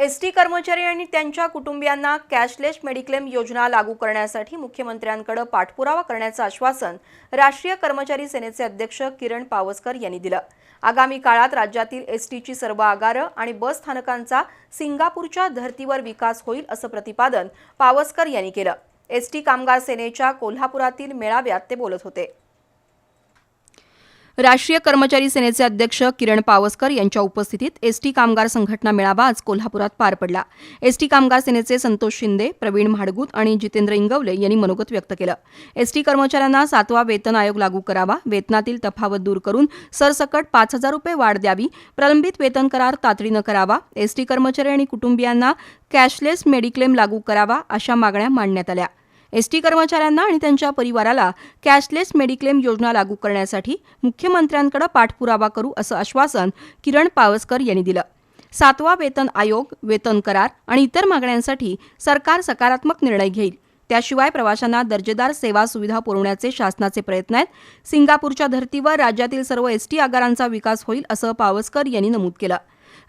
S T कर्मचारी आणि त्यांच्या कुटुंबियांना कॅशलेस मेडिक्लेम योजना लागू करण्यासाठी मुख्यमंत्र्यांकडे पाठपुरावा करण्याचं आश्वासन राष्ट्रीय कर्मचारी सेनेचे अध्यक्ष किरण पावसकर यांनी दिलं. आगामी काळात राज्यातील एस टीची सर्व आगारं आणि बस स्थानकांचा सिंगापूरच्या धर्तीवर विकास होईल असं प्रतिपादन पावसकर यांनी केलं. एस टी कामगार सेनेच्या कोल्हापुरातील मेळाव्यात ते बोलत होते. राष्ट्रीय कर्मचारी सेनेचे अध्यक्ष किरण पावसकर यांच्या उपस्थितीत एसटी कामगार संघटना मेळावा आज कोल्हापुरात पार पडला. एसटी कामगार सेनेचे संतोष शिंदे प्रवीण म्हाडगूत आणि जितेंद्र इंगवले यांनी मनोगत व्यक्त केलं. एसटी कर्मचाऱ्यांना सातवा वेतन आयोग लागू करावा वेतनातील तफावत दूर करून सरसकट पाच हजार रुपये वाढ द्यावी प्रलंबित वेतन करार तातडीनं करावा एसटी कर्मचारी आणि कुटुंबियांना कॅशलेस मेडिक्लेम लागू करावा अशा मागण्या मांडण्यात आल्या. एसटी कर्मचाऱ्यांना आणि त्यांच्या परिवाराला कॅशलेस मेडिक्लेम योजना लागू करण्यासाठी मुख्यमंत्र्यांकडे पाठपुरावा करू असं आश्वासन किरण पावसकर यांनी दिलं. सातवा वेतन आयोग वेतन करार आणि इतर मागण्यांसाठी सरकार सकारात्मक निर्णय घेईल. त्याशिवाय प्रवाशांना दर्जेदार सेवा सुविधा पुरवण्याचे शासनाचे प्रयत्न आहेत. सिंगापूरच्या धर्तीवर राज्यातील सर्व एसटी आगारांचा विकास होईल असं पावसकर यांनी नमूद केलं.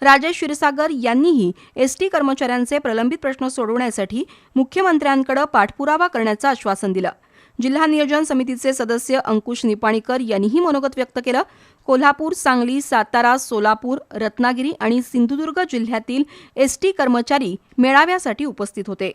राजेश क्षीरसागर यांनीही एसटी कर्मचाऱ्यांचे प्रलंबित प्रश्न सोडवण्यासाठी मुख्यमंत्र्यांकडे पाठपुरावा करण्याचं आश्वासन दिलं. जिल्हा नियोजन समितीचे सदस्य अंकुश निपाणीकर यांनीही मनोगत व्यक्त केलं. कोल्हापूर सांगली सातारा सोलापूर रत्नागिरी आणि सिंधुदुर्ग जिल्ह्यातील एसटी कर्मचारी मेळाव्यासाठी उपस्थित होते.